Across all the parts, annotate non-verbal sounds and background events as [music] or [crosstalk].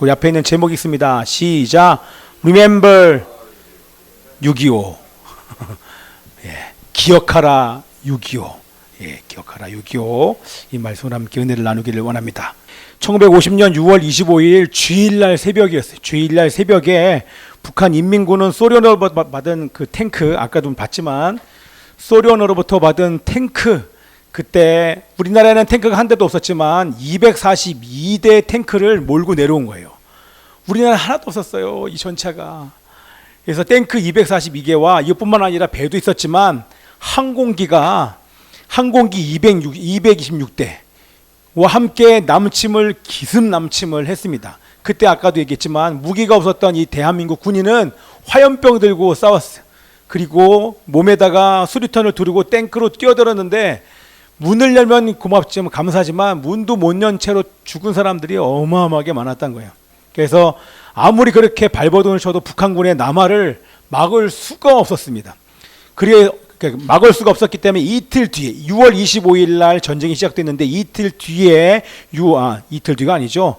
우리 앞에 있는 제목이 있습니다. 시작. Remember 6.25. [laughs] 예, 기억하라 6.25. 예, 기억하라 6.25. 이 말씀을 함께 은혜를 나누기를 원합니다. 1950년 6월 25일 주일날 새벽이었어요. 주일날 새벽에 북한 인민군은 소련으로부터 받은 그 탱크 아까도 봤지만 소련으로부터 받은 탱크 그때 우리나라에는 탱크가 한 대도 없었지만 242대 탱크를 몰고 내려온 거예요. 우리나라 하나도 없었어요. 이 전차가. 그래서 탱크 242개와 이것뿐만 아니라 배도 있었지만 항공기가 항공기 206, 226대와 함께 남침을 기습 남침을 했습니다. 그때 아까도 얘기했지만 무기가 없었던 이 대한민국 군인은 화염병 들고 싸웠어요. 그리고 몸에다가 수류탄을 두르고 탱크로 뛰어들었는데 문을 열면 고맙지만 감사하지만 문도 못 연 채로 죽은 사람들이 어마어마하게 많았던 거예요. 그래서 아무리 그렇게 발버둥을 쳐도 북한군의 남하를 막을 수가 없었습니다. 그래 막을 수가 없었기 때문에 이틀 뒤에 6월 25일 날 전쟁이 시작됐는데 이틀 뒤에 유 아, 이틀 뒤가 아니죠.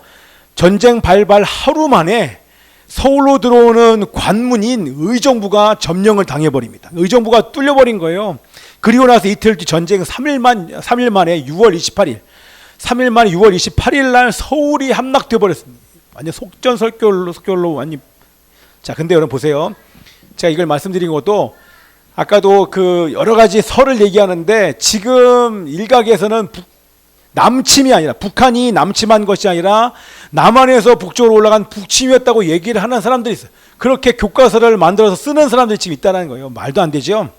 전쟁 발발 하루 만에 서울로 들어오는 관문인 의정부가 점령을 당해버립니다. 의정부가 뚫려버린 거예요. 그리고 나서 이틀 뒤 전쟁 3일만 3일 만에 6월 28일 3일 만에 6월 28일 날 서울이 함락돼 버렸습니다. 완전 속전설결로 속결로 완전 자 근데 여러분 보세요. 제가 이걸 말씀드린 것도 아까도 그 여러 가지 설을 얘기하는데 지금 일각에서는 북, 남침이 아니라 북한이 남침한 것이 아니라 남한에서 북쪽으로 올라간 북침이었다고 얘기를 하는 사람들이 있어요. 그렇게 교과서를 만들어서 쓰는 사람들이 지금 있다는 거예요. 말도 안 되죠.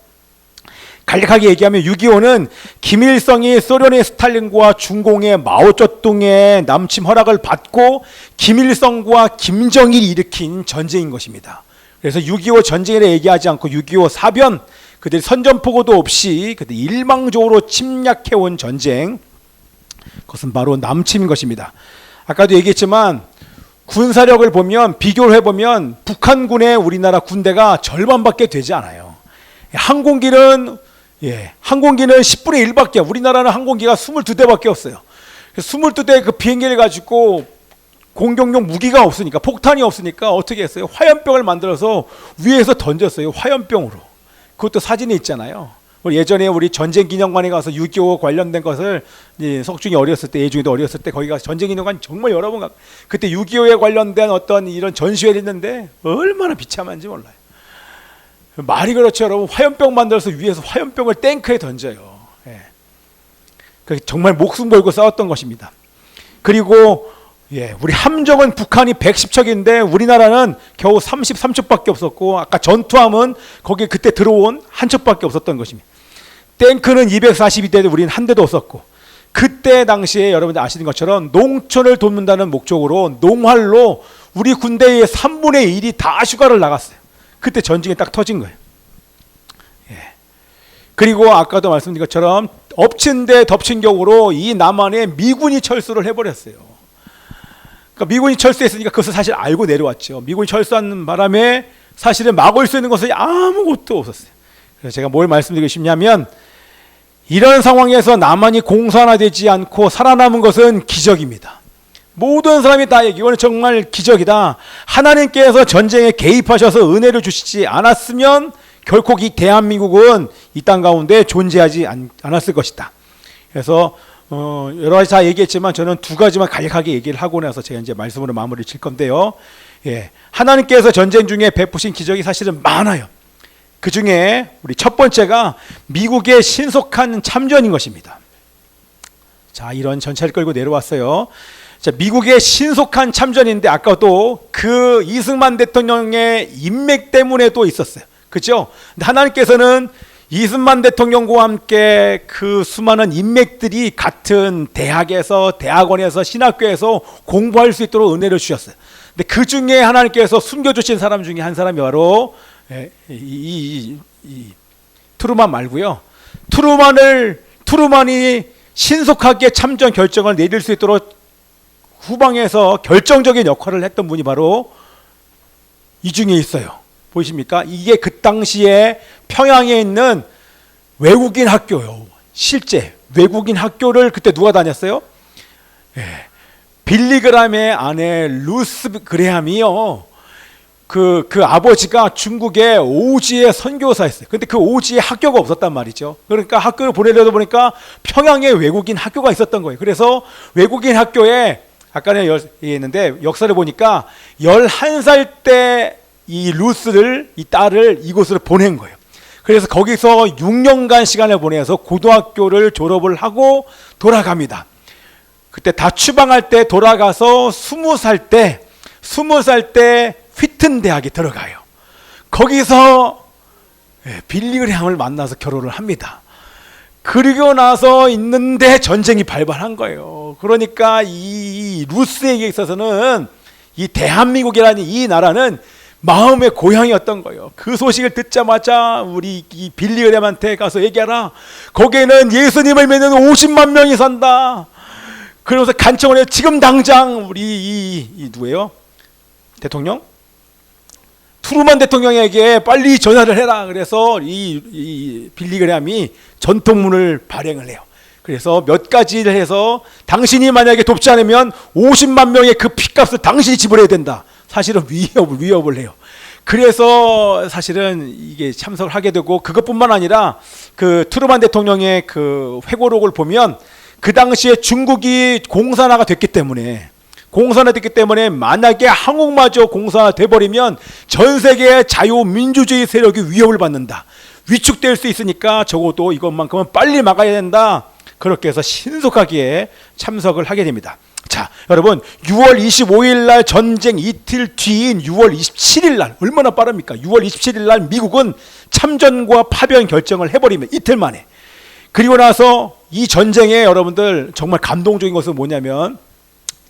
간략하게 얘기하면 6.25는 김일성이 소련의 스탈린과 중공의 마오쩌둥의 남침 허락을 받고 김일성과 김정일이 일으킨 전쟁인 것입니다. 그래서 6.25 전쟁이라 얘기하지 않고 6.25 사변 그들이 선전포고도 없이 그들 일방적으로 침략해온 전쟁 그것은 바로 남침인 것입니다. 아까도 얘기했지만 군사력을 보면 비교를 해보면 북한군의 우리나라 군대가 절반밖에 되지 않아요. 항공기는 예, 항공기는 10분의 1밖에 우리나라는 항공기가 22대밖에 없어요. 22대 그 비행기를 가지고 공격용 무기가 없으니까 폭탄이 없으니까 어떻게 했어요? 화염병을 만들어서 위에서 던졌어요. 화염병으로. 그것도 사진이 있잖아요. 예전에 우리 전쟁기념관에 가서 6.25 관련된 것을 석중이 어렸을 때, 예중이도 어렸을 때 거기 가서 전쟁기념관 정말 여러 번 가. 그때 6.25에 관련된 어떤 이런 전시회를 했는데 얼마나 비참한지 몰라요. 말이 그렇죠, 여러분. 화염병 만들어서 위에서 화염병을 탱크에 던져요. 예. 정말 목숨 걸고 싸웠던 것입니다. 그리고 예, 우리 함정은 북한이 110척인데 우리나라는 겨우 33척밖에 없었고 아까 전투함은 거기에 그때 들어온 한 척밖에 없었던 것입니다. 탱크는 242대 우리는 한 대도 없었고 그때 당시에 여러분들 아시는 것처럼 농촌을 돕는다는 목적으로 농활로 우리 군대의 3분의 1이 다 휴가를 나갔어요. 그때 전쟁이 딱 터진 거예요. 예. 그리고 아까도 말씀드린 것처럼 엎친 데 덮친 격으로 이 남한에 미군이 철수를 해버렸어요. 그러니까 미군이 철수했으니까 그것을 사실 알고 내려왔죠. 미군이 철수하는 바람에 사실은 막을 수 있는 것이 아무것도 없었어요. 그래서 제가 뭘 말씀드리고 싶냐면 이런 상황에서 남한이 공산화되지 않고 살아남은 것은 기적입니다. 모든 사람이 다 이거는 정말 기적이다. 하나님께서 전쟁에 개입하셔서 은혜를 주시지 않았으면 결코 이 대한민국은 이 땅 가운데 존재하지 않, 않았을 것이다. 그래서 어, 여러 가지 다 얘기했지만 저는 두 가지만 간략하게 얘기를 하고 나서 제가 이제 말씀으로 마무리 칠 건데요. 예, 하나님께서 전쟁 중에 베푸신 기적이 사실은 많아요. 그 중에 우리 첫 번째가 미국의 신속한 참전인 것입니다. 자, 이런 전차를 끌고 내려왔어요. 자, 미국의 신속한 참전인데 아까도 그 이승만 대통령의 인맥 때문에 또 있었어요. 그죠? 하나님께서는 이승만 대통령과 함께 그 수많은 인맥들이 같은 대학에서 대학원에서 신학교에서 공부할 수 있도록 은혜를 주셨어요. 근데 그 중에 하나님께서 숨겨주신 사람 중에 한 사람이 바로 이, 이, 이, 트루만 말고요. 트루만을 트루만이 신속하게 참전 결정을 내릴 수 있도록 후방에서 결정적인 역할을 했던 분이 바로 이 중에 있어요. 보이십니까? 이게 그 당시에 평양에 있는 외국인 학교요. 실제 외국인 학교를 그때 누가 다녔어요? 예. 빌리그람의 아내 루스 그레함이요. 그, 그 아버지가 중국의 오지의 선교사였어요. 근데 그 오지에 학교가 없었단 말이죠. 그러니까 학교를 보내려다 보니까 평양에 외국인 학교가 있었던 거예요. 그래서 외국인 학교에 아까는 얘기했는데 역사를 보니까 11살 때 이 루스를, 이 딸을 이곳으로 보낸 거예요. 그래서 거기서 6년간 시간을 보내서 고등학교를 졸업을 하고 돌아갑니다. 그때 다 추방할 때 돌아가서 스무 살 때, 스무 살때 휘튼 대학에 들어가요. 거기서 예, 빌리그램을 만나서 결혼을 합니다. 그리고 나서 있는데 전쟁이 발발한 거예요. 그러니까 이 루스에게 있어서는 이 대한민국이라는 이 나라는 마음의 고향이었던 거예요. 그 소식을 듣자마자 우리 이 빌리그램한테 가서 얘기하라. 거기에는 예수님을 믿는 50만 명이 산다. 그러면서 간청을 해요. 지금 당장 우리 이, 이 누구예요? 대통령? 트루먼 대통령에게 빨리 전화를 해라. 그래서 이, 이 빌리그램이 전통문을 발행을 해요. 그래서 몇 가지를 해서 당신이 만약에 돕지 않으면 50만 명의 그 피값을 당신이 지불해야 된다. 사실은 위협을 위협을 해요. 그래서 사실은 이게 참석을 하게 되고 그것뿐만 아니라 그 트루만 대통령의 그 회고록을 보면 그 당시에 중국이 공산화가 됐기 때문에 공산화 됐기 때문에 만약에 한국마저 공산화 돼버리면 전 세계의 자유민주주의 세력이 위협을 받는다. 위축될 수 있으니까 적어도 이것만큼은 빨리 막아야 된다. 그렇게 해서 신속하게 참석을 하게 됩니다. 자, 여러분 6월 25일 날 전쟁 이틀 뒤인 6월 27일 날 얼마나 빠릅니까? 6월 27일 날 미국은 참전과 파병 결정을 해버리면 이틀 만에 그리고 나서 이 전쟁에 여러분들 정말 감동적인 것은 뭐냐면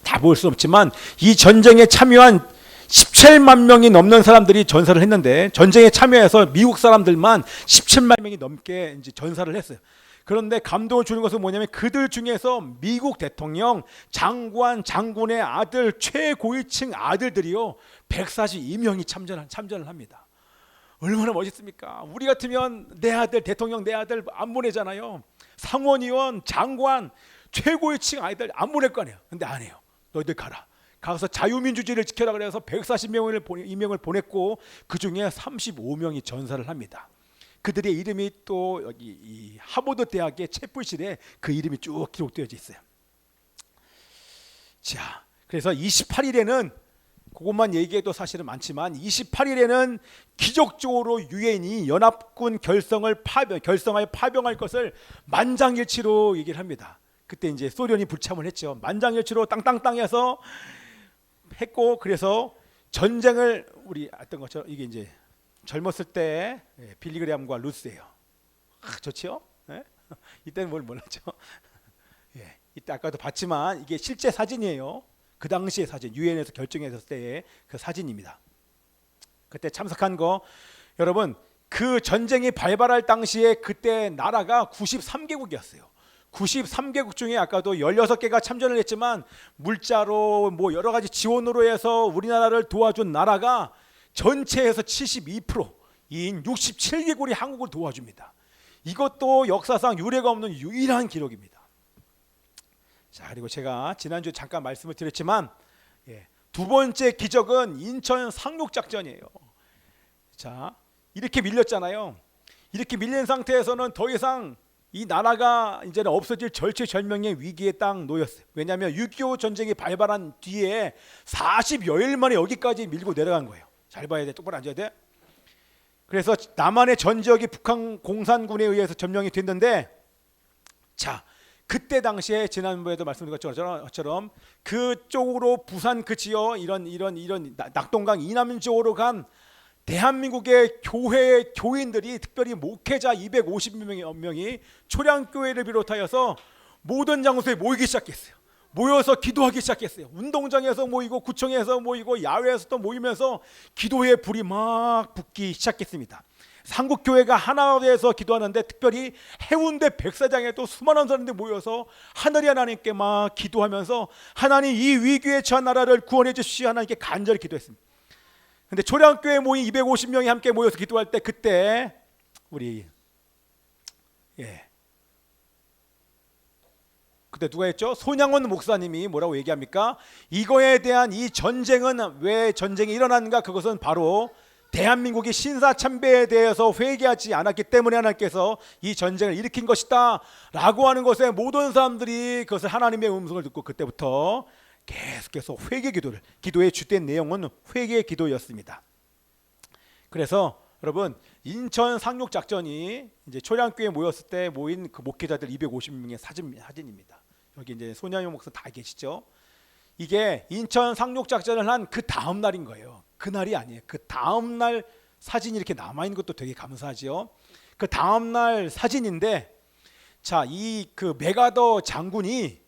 다 볼 수 없지만 이 전쟁에 참여한 17만 명이 넘는 사람들이 전사를 했는데 전쟁에 참여해서 미국 사람들만 17만 명이 넘게 이제 전사를 했어요. 그런데 감동을 주는 것은 뭐냐면 그들 중에서 미국 대통령, 장관, 장군의 아들, 최고위층 아들들이요 142명이 참전 참전을 합니다. 얼마나 멋있습니까? 우리 같으면 내 아들 대통령 내 아들 안 보내잖아요. 상원의원, 장관, 최고위층 아이들 안 보낼 거 아니에요. 근데 안 해요. 너희들 가라. 가서 자유민주주의를 지켜라 그래서 140명을 보내, 이명을 보냈고 그 중에 35명이 전사를 합니다. 그들의 이름이 또 여기 이 하버드 대학의 채플실에 그 이름이 쭉 기록되어 있어요. 자, 그래서 28일에는 그것만 얘기해도 사실은 많지만 28일에는 기적적으로 유엔이 연합군 결성을 파병 결성하여 파병할 것을 만장일치로 얘기를 합니다. 그때 이제 소련이 불참을 했죠. 만장일치로 땅땅땅해서 했고 그래서 전쟁을 우리 했던 것처럼 이게 이제 젊었을 때 예, 빌리그램과 루스예요. 아, 좋지요? 예? [laughs] 이때는 뭘 몰랐죠. [laughs] 예, 이때 아까도 봤지만 이게 실제 사진이에요. 그 당시의 사진, 유엔에서 결정했을 때의 그 사진입니다. 그때 참석한 거 여러분 그 전쟁이 발발할 당시에 그때 나라가 93개국이었어요. 93개국 중에 아까도 16개가 참전을 했지만 물자로 뭐 여러 가지 지원으로 해서 우리나라를 도와준 나라가 전체에서 72%인 67개국이 한국을 도와줍니다. 이것도 역사상 유례가 없는 유일한 기록입니다. 자 그리고 제가 지난주 잠깐 말씀을 드렸지만 예, 두 번째 기적은 인천 상륙 작전이에요. 자 이렇게 밀렸잖아요. 이렇게 밀린 상태에서는 더 이상 이 나라가 이제는 없어질 절체절명의 위기에 딱 놓였어요. 왜냐하면 6.25 전쟁이 발발한 뒤에 40여일 만에 여기까지 밀고 내려간 거예요. 잘 봐야 돼. 똑바로 앉아야 돼. 그래서 남한의 전 지역이 북한 공산군에 의해서 점령이 됐는데 자 그때 당시에 지난번에도 말씀드린 것처럼 그쪽으로 부산 그 지역 이런 이런 이런 낙동강 이남 쪽으로 간 대한민국의 교회 교인들이 특별히 목회자 250명이 명이 초량교회를 비롯하여서 모든 장소에 모이기 시작했어요. 모여서 기도하기 시작했어요. 운동장에서 모이고 구청에서 모이고 야외에서 또 모이면서 기도의 불이 막 붙기 시작했습니다. 한국 교회가 하나 되어서 기도하는데 특별히 해운대 백사장에 또 수많은 사람들이 모여서 하늘이 하나님께 막 기도하면서 하나님 이 위기에 처한 나라를 구원해 주시오 하나님께 간절히 기도했습니다. 근데 초량교회 모인 250명이 함께 모여서 기도할 때 그때 우리 예 그때 누가 했죠? 손양원 목사님이 뭐라고 얘기합니까? 이거에 대한 이 전쟁은 왜 전쟁이 일어났는가? 그것은 바로 대한민국이 신사 참배에 대해서 회개하지 않았기 때문에 하나님께서 이 전쟁을 일으킨 것이다라고 하는 것에 모든 사람들이 그것을 하나님의 음성을 듣고 그때부터 계속해서 회개 기도를 기도의 주된 내용은 회개 기도였습니다. 그래서 여러분 인천 상륙 작전이 이제 초량교에 모였을 때 모인 그 목회자들 250명의 사진 사진입니다. 여기 이제 손양용 목사 다 계시죠. 이게 인천 상륙 작전을 한 그 다음 날인 거예요. 그 날이 아니에요. 그 다음 날 사진이 이렇게 남아 있는 것도 되게 감사하지요. 그 다음 날 사진인데 자, 이 그 메가더 장군이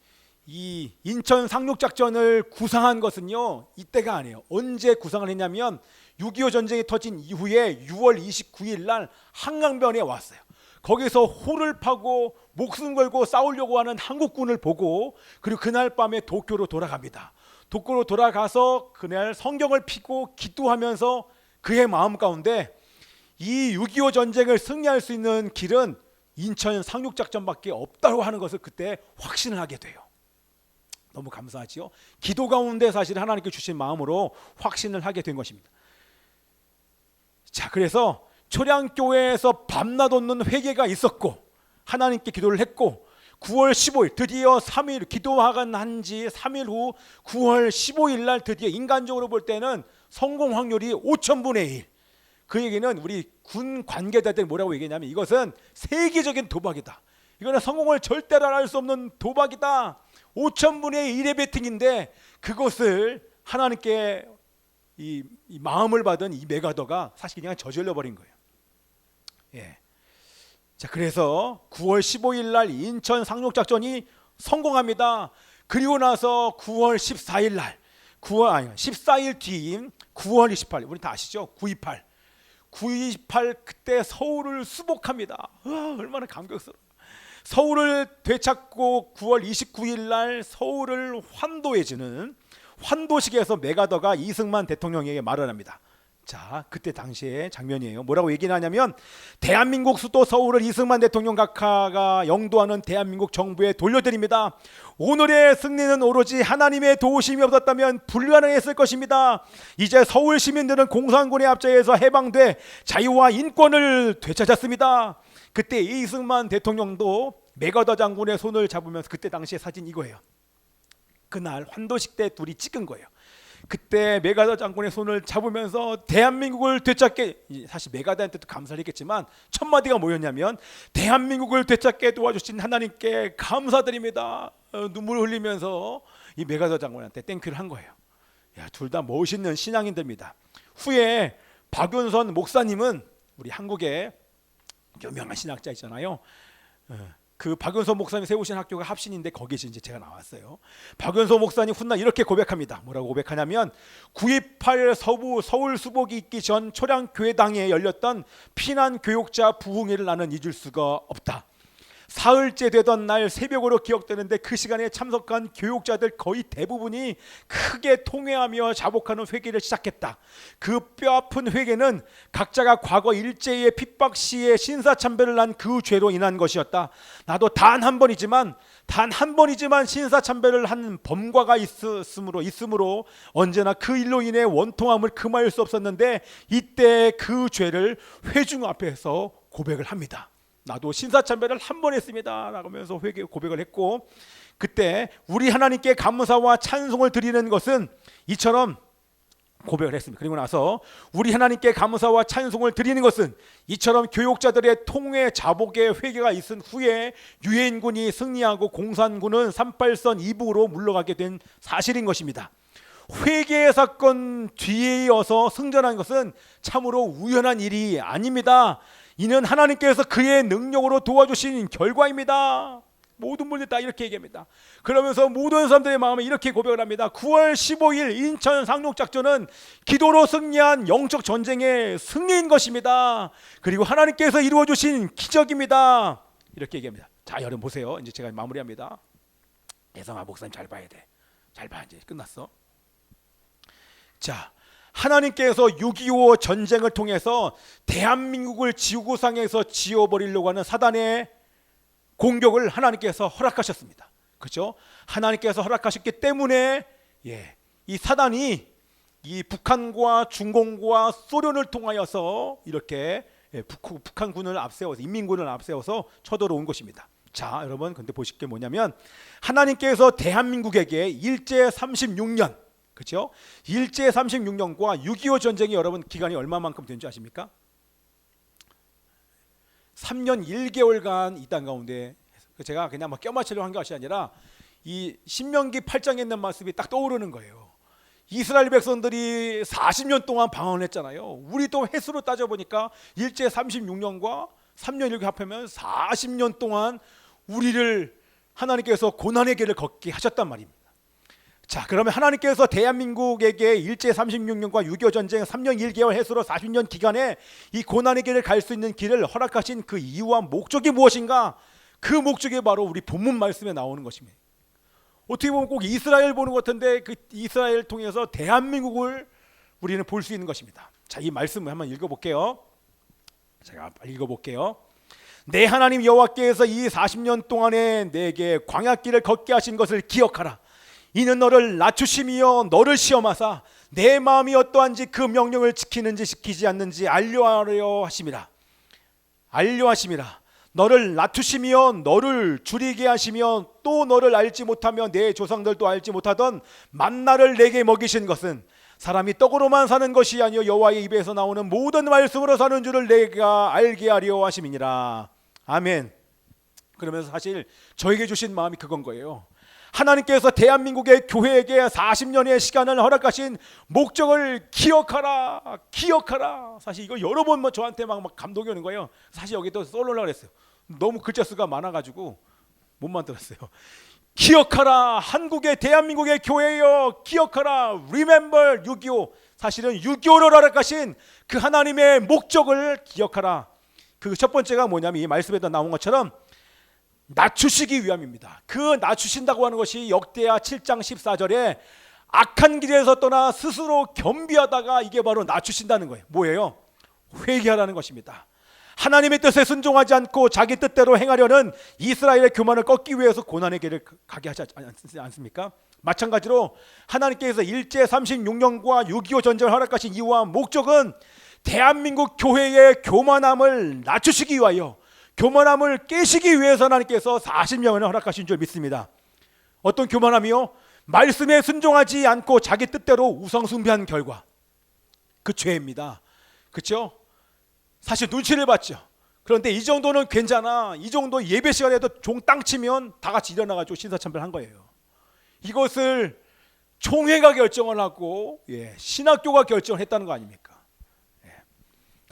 이 인천 상륙 작전을 구상한 것은요. 이때가 아니에요. 언제 구상을 했냐면 6.25 전쟁이 터진 이후에 6월 29일 날 한강변에 왔어요. 거기서 호를 파고 목숨 걸고 싸우려고 하는 한국군을 보고 그리고 그날 밤에 도쿄로 돌아갑니다. 도쿄로 돌아가서 그날 성경을 피고 기도하면서 그의 마음 가운데 이 6.25 전쟁을 승리할 수 있는 길은 인천 상륙작전밖에 없다고 하는 것을 그때 확신을 하게 돼요. 너무 감사하지요. 기도 가운데 사실 하나님께 주신 마음으로 확신을 하게 된 것입니다. 자, 그래서 초량교회에서 밤낮 없는 회개가 있었고 하나님께 기도를 했고 9월 15일 드디어 3일 기도하간 한지 3일 후 9월 15일 날 드디어 인간적으로 볼 때는 성공 확률이 5천분의 1. 그 얘기는 우리 군 관계자들 뭐라고 얘기했냐면 이것은 세계적인 도박이다. 이거는 성공을 절대로 할수 없는 도박이다. 5천분의 1의 베팅인데 그것을 하나님께 이, 이 마음을 받은 이 메가더가 사실 그냥 저질러 버린 거예요. 예. 자, 그래서 9월 15일 날 인천 상륙 작전이 성공합니다. 그리고 나서 9월 14일 날 9월 아니 14일 뒤인 9월 28일 우리 다 아시죠? 928. 928 그때 서울을 수복합니다. 와, 얼마나 감격스러워. 서울을 되찾고 9월 29일 날 서울을 환도해 주는 환도식에서 메가더가 이승만 대통령에게 말을 합니다. 자, 그때 당시의 장면이에요. 뭐라고 얘기를 하냐면 대한민국 수도 서울을 이승만 대통령 각하가 영도하는 대한민국 정부에 돌려드립니다. 오늘의 승리는 오로지 하나님의 도우심이 없었다면 불가능했을 것입니다. 이제 서울 시민들은 공산군의 압제에서 해방돼 자유와 인권을 되찾았습니다. 그때 이승만 대통령도 메가더 장군의 손을 잡으면서 그때 당시의 사진 이거예요. 그날 환도식 때 둘이 찍은 거예요. 그때 메가더 장군의 손을 잡으면서 대한민국을 되찾게 사실 메가더한테도 감사를 했겠지만 첫 마디가 뭐였냐면 대한민국을 되찾게 도와주신 하나님께 감사드립니다. 어, 눈물 흘리면서 이 메가더 장군한테 땡큐를 한 거예요. 야, 둘 다 멋있는 신앙인들입니다. 후에 박윤선 목사님은 우리 한국의 유명한 신학자 있잖아요. 어, 그 박연서 목사님 세우신 학교가 합신인데 거기서 이제 제가 나왔어요. 박연서 목사님 훗날 이렇게 고백합니다. 뭐라고 고백하냐면 9.28 서부 서울 수복이 있기 전 초량 교회당에 열렸던 피난 교육자 부흥회를 나는 잊을 수가 없다. 사흘째 되던 날 새벽으로 기억되는데 그 시간에 참석한 교육자들 거의 대부분이 크게 통회하며 자복하는 회개를 시작했다. 그 뼈아픈 회개는 각자가 과거 일제의 핍박 시에 신사참배를 한 그 죄로 인한 것이었다. 나도 단 한 번이지만 단 한 번이지만 신사참배를 한 범과가 있으므로 있으므로 언제나 그 일로 인해 원통함을 금할 수 없었는데 이때 그 죄를 회중 앞에서 고백을 합니다. 나도 신사참배를 한 번 했습니다. 라면서 회개 고백을 했고 그때 우리 하나님께 감사와 찬송을 드리는 것은 이처럼 고백을 했습니다. 그리고 나서 우리 하나님께 감사와 찬송을 드리는 것은 이처럼 교육자들의 통회 자복의 회개가 있은 후에 유엔군이 승리하고 공산군은 38선 이북으로 물러가게 된 사실인 것입니다. 회개의 사건 뒤에 이어서 승전한 것은 참으로 우연한 일이 아닙니다. 이는 하나님께서 그의 능력으로 도와주신 결과입니다. 모든 분들이 다 이렇게 얘기합니다. 그러면서 모든 사람들의 마음에 이렇게 고백을 합니다. 9월 15일 인천 상륙 작전은 기도로 승리한 영적 전쟁의 승리인 것입니다. 그리고 하나님께서 이루어 주신 기적입니다. 이렇게 얘기합니다. 자, 여러분 보세요. 이제 제가 마무리합니다. 예성아 목사님 잘 봐야 돼. 잘 봐. 이제 끝났어. 자, 하나님께서 6.25 전쟁을 통해서 대한민국을 지구상에서 지워버리려고 하는 사단의 공격을 하나님께서 허락하셨습니다. 그렇죠? 하나님께서 허락하셨기 때문에 예, 이 사단이 이 북한과 중공과 소련을 통하여서 이렇게 예, 북, 북한군을 앞세워서 인민군을 앞세워서 쳐들어온 것입니다. 자, 여러분 근데 보실 게 뭐냐면 하나님께서 대한민국에게 일제 36년 그렇죠? 일제 36년과 6.25 전쟁이 여러분 기간이 얼마만큼 된지 아십니까? 3년 1개월간 이 땅 가운데 제가 그냥 막 껴맞추려고 한 것이 아니라 이 신명기 8장에 있는 말씀이 딱 떠오르는 거예요. 이스라엘 백성들이 40년 동안 방언했잖아요. 우리 또 횟수로 따져 보니까 일제 36년과 3년 이렇게 합하면 40년 동안 우리를 하나님께서 고난의 길을 걷게 하셨단 말입니다. 자, 그러면 하나님께서 대한민국에게 일제 36년과 6.25 전쟁 3년 1개월 해수로 40년 기간에 이 고난의 길을 갈 수 있는 길을 허락하신 그 이유와 목적이 무엇인가? 그 목적이 바로 우리 본문 말씀에 나오는 것입니다. 어떻게 보면 꼭 이스라엘 보는 것 같은데 그 이스라엘 통해서 대한민국을 우리는 볼 수 있는 것입니다. 자, 이 말씀을 한번 읽어볼게요. 제가 읽어볼게요. 내 하나님 여호와께서 이 40년 동안에 내게 광야길을 걷게 하신 것을 기억하라. 이는 너를 낮추심이여 너를 시험하사 내 마음이 어떠한지 그 명령을 지키는지 지키지 않는지 알려하려 하심이라. 알려하심이라. 너를 낮추시며 너를 줄이게 하시며 또 너를 알지 못하며 내 조상들도 알지 못하던 만나를 내게 먹이신 것은 사람이 떡으로만 사는 것이 아니요 여호와의 입에서 나오는 모든 말씀으로 사는 줄을 내가 알게 하려 하심이니라. 아멘. 그러면서 사실 저에게 주신 마음이 그건 거예요. 하나님께서 대한민국의 교회에게 40년의 시간을 허락하신 목적을 기억하라, 기억하라. 사실 이거 여러 번뭐 저한테 막, 막 감동이 오는 거예요. 사실 여기 또 쏠려고 그랬어요. 너무 글자 수가 많아가지고 못 만들었어요. 기억하라, 한국의 대한민국의 교회여, 기억하라, remember 6.25. 사실은 6.25를 허락하신 그 하나님의 목적을 기억하라. 그 첫 번째가 뭐냐면 이 말씀에도 나온 것처럼 낮추시기 위함입니다. 그 낮추신다고 하는 것이 역대하 7장 14절에 악한 길에서 떠나 스스로 겸비하다가 이게 바로 낮추신다는 거예요. 뭐예요? 회개하라는 것입니다. 하나님의 뜻에 순종하지 않고 자기 뜻대로 행하려는 이스라엘의 교만을 꺾기 위해서 고난의 길을 가게 하지 않습니까? 마찬가지로 하나님께서 일제 36년과 6.25 전쟁을 허락하신 이유와 목적은 대한민국 교회의 교만함을 낮추시기 위하여 교만함을 깨시기 위해서 하나님께서 40년을 허락하신 줄 믿습니다. 어떤 교만함이요? 말씀에 순종하지 않고 자기 뜻대로 우상 숭배한 결과 그 죄입니다. 그렇죠? 사실 눈치를 봤죠. 그런데 이 정도는 괜찮아. 이 정도 예배 시간에도 종 땅 치면 다 같이 일어나 가지고 신사참배한 거예요. 이것을 총회가 결정을 하고 예, 신학교가 결정을 했다는 거 아닙니까?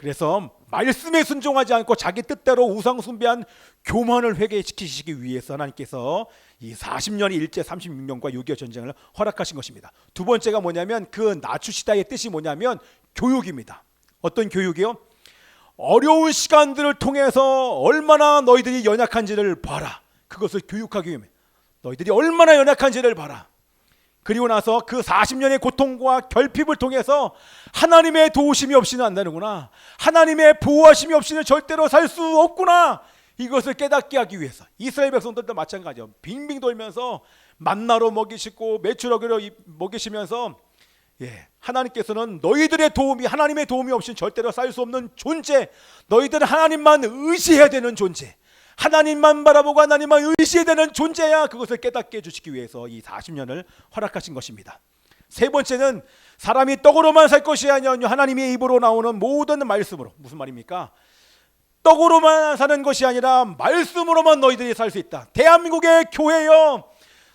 예. 그래서 말씀에 순종하지 않고 자기 뜻대로 우상 숭배한 교만을 회개시키시기 위해서 하나님께서 이 40년의 일제 36년과 6.25 전쟁을 허락하신 것입니다. 두 번째가 뭐냐면 그 낮추시다의 뜻이 뭐냐면 교육입니다. 어떤 교육이요? 어려운 시간들을 통해서 얼마나 너희들이 연약한지를 봐라. 그것을 교육하기 위해 너희들이 얼마나 연약한지를 봐라. 그리고 나서 그 40년의 고통과 결핍을 통해서 하나님의 도우심이 없이는 안 되는구나. 하나님의 보호하심이 없이는 절대로 살 수 없구나. 이것을 깨닫게 하기 위해서 이스라엘 백성들도 마찬가지요. 빙빙 돌면서 만나로 먹이시고 매출하기로 먹이시면서 예, 하나님께서는 너희들의 도움이 하나님의 도움이 없이는 절대로 살 수 없는 존재. 너희들은 하나님만 의지해야 되는 존재. 하나님만 바라보고 하나님만 의지해야 되는 존재야. 그것을 깨닫게 해주시기 위해서 이 40년을 허락하신 것입니다. 세 번째는 사람이 떡으로만 살 것이 아니라 하나님의 입으로 나오는 모든 말씀으로 무슨 말입니까? 떡으로만 사는 것이 아니라 말씀으로만 너희들이 살 수 있다. 대한민국의 교회여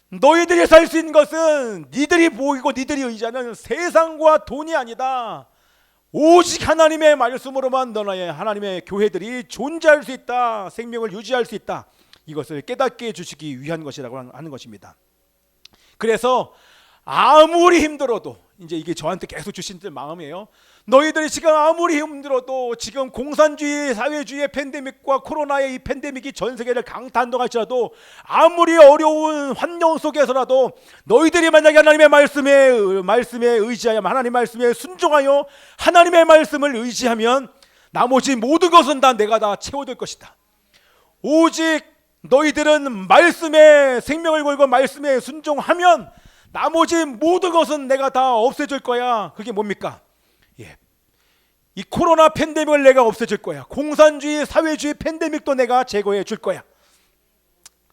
너희들이 살 수 있는 것은 니들이 보이고 니들이 의지하는 세상과 돈이 아니다. 오직 하나님의 말씀으로만 너나의 하나님의 교회들이 존재할 수 있다. 생명을 유지할 수 있다. 이것을 깨닫게 해 주시기 위한 것이라고 하는 것입니다. 그래서 아무리 힘들어도 이제 이게 저한테 계속 주신 마음이에요. 너희들이 지금 아무리 힘들어도 지금 공산주의 사회주의의 팬데믹과 코로나의 이 팬데믹이 전 세계를 강타한다할지라도 아무리 어려운 환경 속에서라도 너희들이 만약에 하나님의 말씀에 말씀에 의지하여 하나님 말씀에 순종하여 하나님의 말씀을 의지하면 나머지 모든 것은 다 내가 다 채워줄 것이다. 오직 너희들은 말씀에 생명을 걸고 말씀에 순종하면 나머지 모든 것은 내가 다 없애줄 거야. 그게 뭡니까? 예. 이 코로나 팬데믹을 내가 없애줄 거야. 공산주의, 사회주의 팬데믹도 내가 제거해 줄 거야.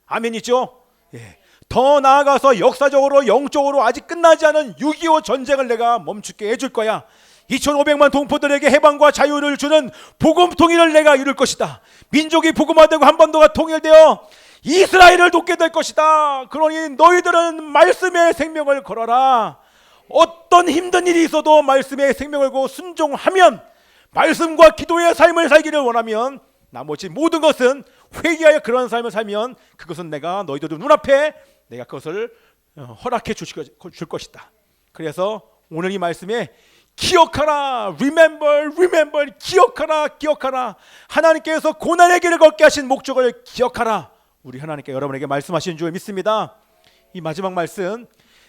아멘이죠? 예. 더 나아가서 역사적으로 영적으로 아직 끝나지 않은 6.25 전쟁을 내가 멈추게 해줄 거야. 2,500만 동포들에게 해방과 자유를 주는 복음 통일을 내가 이룰 것이다. 민족이 복음화되고 한반도가 통일되어 이스라엘을 돕게 될 것이다. 그러니 너희들은 말씀의 생명을 걸어라. 어떤 힘든 일이 있어도 말씀의 생명을 걸고 순종하면 말씀과 기도의 삶을 살기를 원하면 나머지 모든 것은 회개하여 그런 삶을 살면 그것은 내가 너희들 눈앞에 내가 그것을 어, 허락해 줄 것이다. 그래서 오늘 이 말씀에 기억하라, remember, remember, 기억하라, 기억하라. 하나님께서 고난의 길을 걷게 하신 목적을 기억하라. 우리 하나님께 여러분에게 말씀하신 줄 믿습니다. 이 마지막 말씀,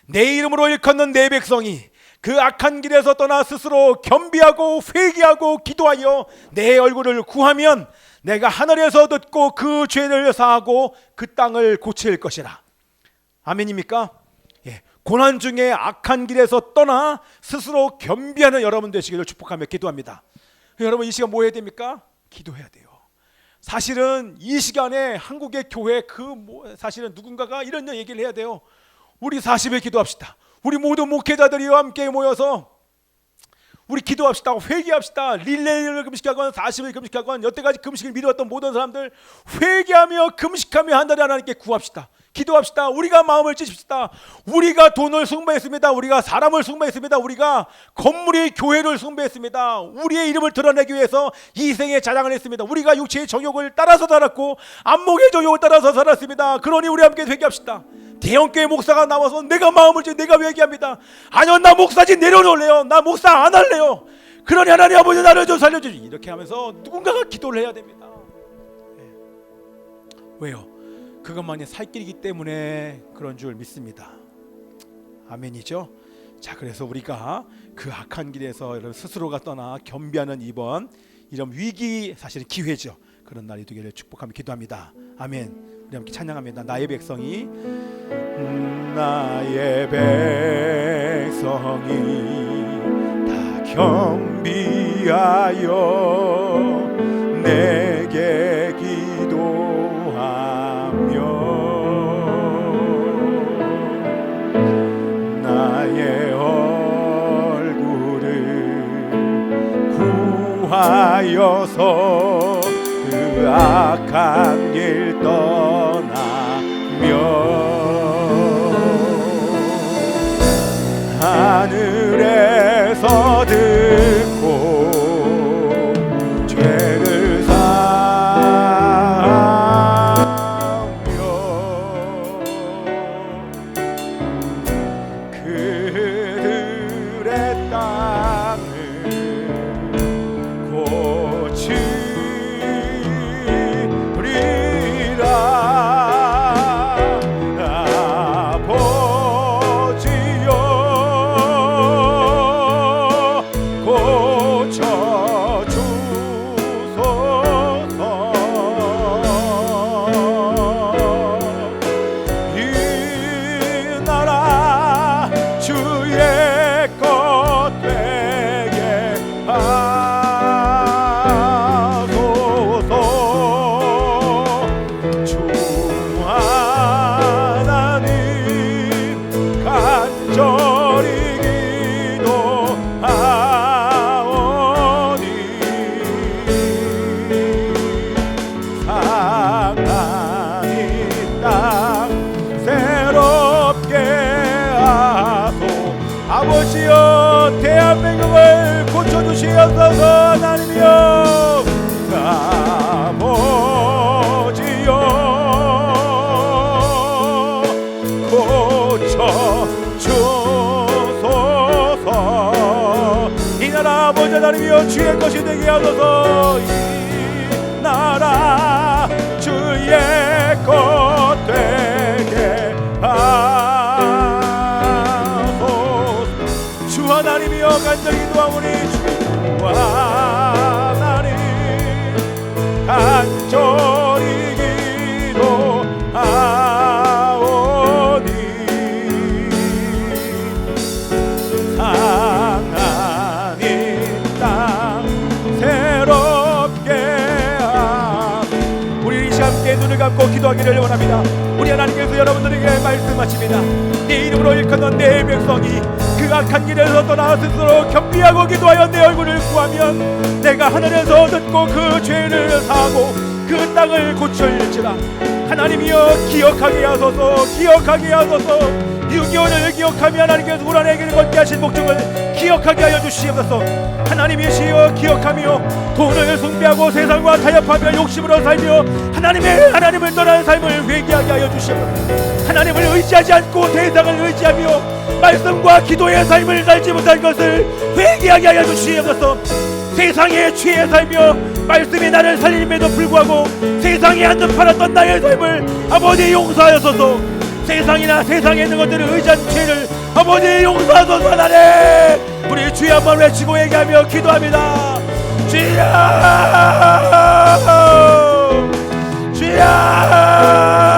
내 이름으로 일컫는 내 백성이 그 악한 길에서 떠나 스스로 겸비하고 회개하고 기도하여 내 얼굴을 구하면 내가 하늘에서 듣고 그 죄를 사하고 그 땅을 고칠 것이라. 아멘입니까? 예. 고난 중에 악한 길에서 떠나 스스로 겸비하는 여러분 되시기를 축복하며 기도합니다. 여러분 이 시간 뭐 해야 됩니까? 기도해야 돼요. 사실은 이 시간에 한국의 교회 그 뭐- 사실은 누군가가 이런 얘기를 해야 돼요. 우리 40일 기도합시다. 우리 모든 목회자들이와 함께 모여서 우리 기도합시다. 회개합시다. 릴레이를 금식하건 40일 금식하건 여태까지 금식을 미루었던 모든 사람들 회개하며 금식하며 한 달에 하나님께 구합시다. 기도합시다. 우리가 마음을 찢읍시다. 우리가 돈을 숭배했습니다. 우리가 사람을 숭배했습니다. 우리가 건물의 교회를 숭배했습니다. 우리의 이름을 드러내기 위해서 이생의 자랑을 했습니다. 우리가 육체의 정욕을 따라서 살았고 안목의 정욕을 따라서 살았습니다. 그러니 우리 함께 회개합시다. 대형교회 목사가 나와서 내가 마음을 찢 내가 회개합니다. 아니요 나 목사지 내려놓을래요. 나 목사 안 할래요. 그러니 하나님 아버지 나를 좀 살려주지. 이렇게 하면서 누군가가 기도를 해야 됩니다. 예. 왜요? 그것만이 살 길이기 때문에 그런 줄 믿습니다. 아멘이죠. 자, 그래서 우리가 그 악한 길에서 여러분 스스로가 떠나 겸비하는 이번 이런 위기 사실은 기회죠. 그런 날이 되기를 축복하며 기도합니다. 아멘. 우리 함께 찬양합니다. 나의 백성이 음, 나의 백성이 다 겸비하여 내 하여서 그 악한 길 떠나며 하늘에 것 기도하기를 원합니다. 우리 하나님께서 여러분들에게 말씀하십니다. 네 이름으로 일컫는 내 백성이 그 악한 길에서 떠나 스스로 겸비하고 기도하여 내 얼굴을 구하면 내가 하늘에서 듣고 그 죄를 사하고 그 땅을 고칠지라 하나님이여 기억하게 하소서 기억하게 하소서. 유기원을 기억하며 하나님께서 우란에게 건게 하신 목적을 기억하게 하여 주시옵소서. 하나님이시여 기억하며 돈을 숭배하고 세상과 타협하며 욕심으로 살며 하나님의 하나님을 떠나는 삶을 회개하게 하여 주시옵소서. 하나님을 의지하지 않고 세상을 의지하며 말씀과 기도의 삶을 살지 못한 것을 회개하게 하여 주시옵소서 세상에 취해 살며 말씀이 나를 살림에도 불구하고 세상에 한눈 팔았던 나의 삶을 아버지 용서하여소서. 세상이나 세상에 있는 것들을 의지한 죄를 아버지 용서하소서 하나님. 우리 주여 한번 외치고 얘기하며 기도합니다. 주여! 주여